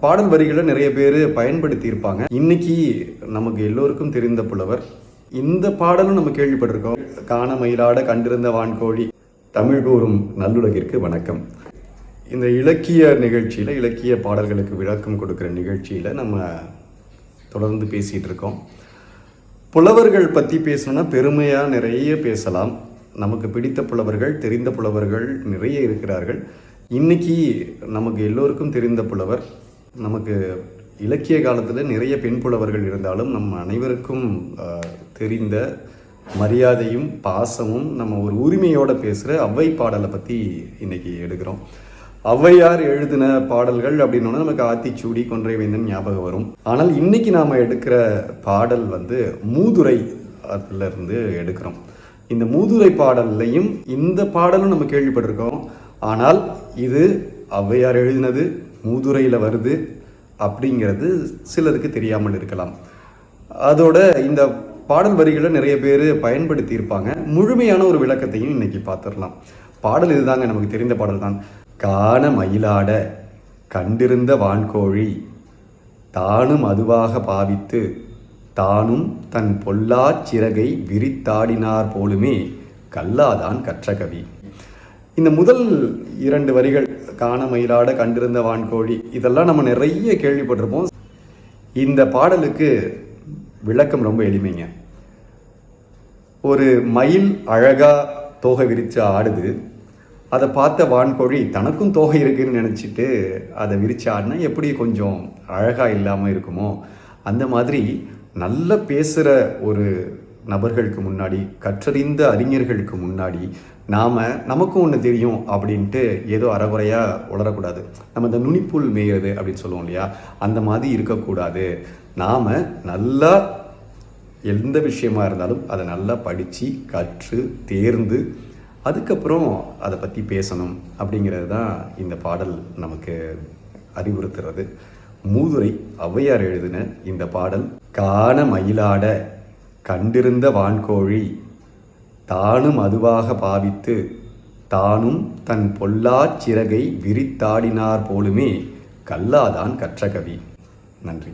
பாடல் வரிகளை நிறைய பேர் பயன்படுத்தி இருப்பாங்க இன்னைக்கு நமக்கு எல்லோருக்கும் தெரிந்த புலவர் இந்த பாடலும் நம்ம கேள்விப்பட்டிருக்கோம். காண மயிலாட கண்டிருந்த வான்கோழி தமிழ் கூறும் நல்லுலகிற்கு வணக்கம். இந்த இலக்கிய நிகழ்ச்சியில் இலக்கிய பாடல்களுக்கு விளக்கம் கொடுக்குற நிகழ்ச்சியில் நம்ம தொடர்ந்து பேசிகிட்டு இருக்கோம். புலவர்கள் பற்றி பேசணும்னா பெருமையாக நிறைய பேசலாம். நமக்கு பிடித்த புலவர்கள் தெரிந்த புலவர்கள் நிறைய இருக்கிறார்கள். இன்னைக்கு நமக்கு எல்லோருக்கும் தெரிந்த புலவர் நமக்கு இலக்கிய காலத்தில் நிறைய பெண் புலவர்கள் இருந்தாலும் நம்ம அனைவருக்கும் தெரிந்த மரியாதையும் பாசமும் நம்ம ஒரு உரிமையோடு பேசுகிற அவ்வை பாடலை பற்றி இன்னைக்கு எடுக்கிறோம். ஔவையார் எழுதின பாடல்கள் அப்படின்னோன்னா நமக்கு ஆத்திச்சூடி கொன்றை வேந்தன் ஞாபகம் வரும். ஆனால் இன்றைக்கி நாம் எடுக்கிற பாடல் வந்து மூதுரை இருந்து எடுக்கிறோம். இந்த மூதுரை பாடல்லையும் இந்த பாடலும் நம்ம கேள்விப்பட்டிருக்கோம். ஆனால் இது ஔவையார் எழுதினது மூதுரையில் வருது அப்படிங்கிறது சிலருக்கு தெரியாமல் இருக்கலாம். அதோட இந்த பாடல் வரிகளை நிறைய பேர் பயன்படுத்தி இருப்பாங்க முழுமையான ஒரு விளக்கத்தையும் இன்னைக்கு பார்த்துடலாம். பாடல் இதுதாங்க நமக்கு தெரிந்த பாடல் தான். காண மயிலாட கண்டிருந்த வான்கோழி தானும் அதுவாக பாவித்து தானும் தன் பொல்லாச் சிறகை விரித்தாடினார் போலுமே கல்லாதான் கற்ற கவி இந்த முதல் இரண்டு வரிகள் காண மயிலாட கண்டிருந்த வான்கோழி இதெல்லாம் நம்ம நிறைய கேள்விப்பட்டிருப்போம். இந்த பாடலுக்கு விளக்கம் ரொம்ப எளிமைங்க. ஒரு மயில் அழகாக தோகை விரித்து ஆடுது. அதை பார்த்த வான்கோழி தனக்கும் தோகை இருக்குன்னு நினச்சிட்டு அதை விரித்து ஆடினா எப்படி கொஞ்சம் அழகாக இல்லாமல் இருக்குமோ? அந்த மாதிரி நல்ல பேசுகிற ஒரு நபர்களுக்கு முன்னாடி கற்றறிந்த அறிஞர்களுக்கு முன்னாடி நாம் நமக்கும் ஒன்று தெரியும் அப்படின்ட்டு ஏதோ அறகுறையாக உளரக்கூடாது. நம்ம இந்த நுனிப்புல் மேயுறது அப்படின்னு சொல்லுவோம் இல்லையா? அந்த மாதிரி இருக்கக்கூடாது. நாம் நல்லா எந்த விஷயமா இருந்தாலும் அதை நல்லா படித்து கற்று தேர்ந்து அதுக்கப்புறம் அதை பற்றி பேசணும் அப்படிங்கிறது தான் இந்த பாடல் நமக்கு அறிவுறுத்துறது. மூதுரை ஔவையார் எழுதின இந்த பாடல் காண மயிலாட கண்டிருந்த வான்கோழி தானும் அதுவாக பாவித்து தானும் தன் பொல்லாச் சிறகை விரித்தாடினார் போலுமே கல்லாதான் கற்ற கவி நன்றி.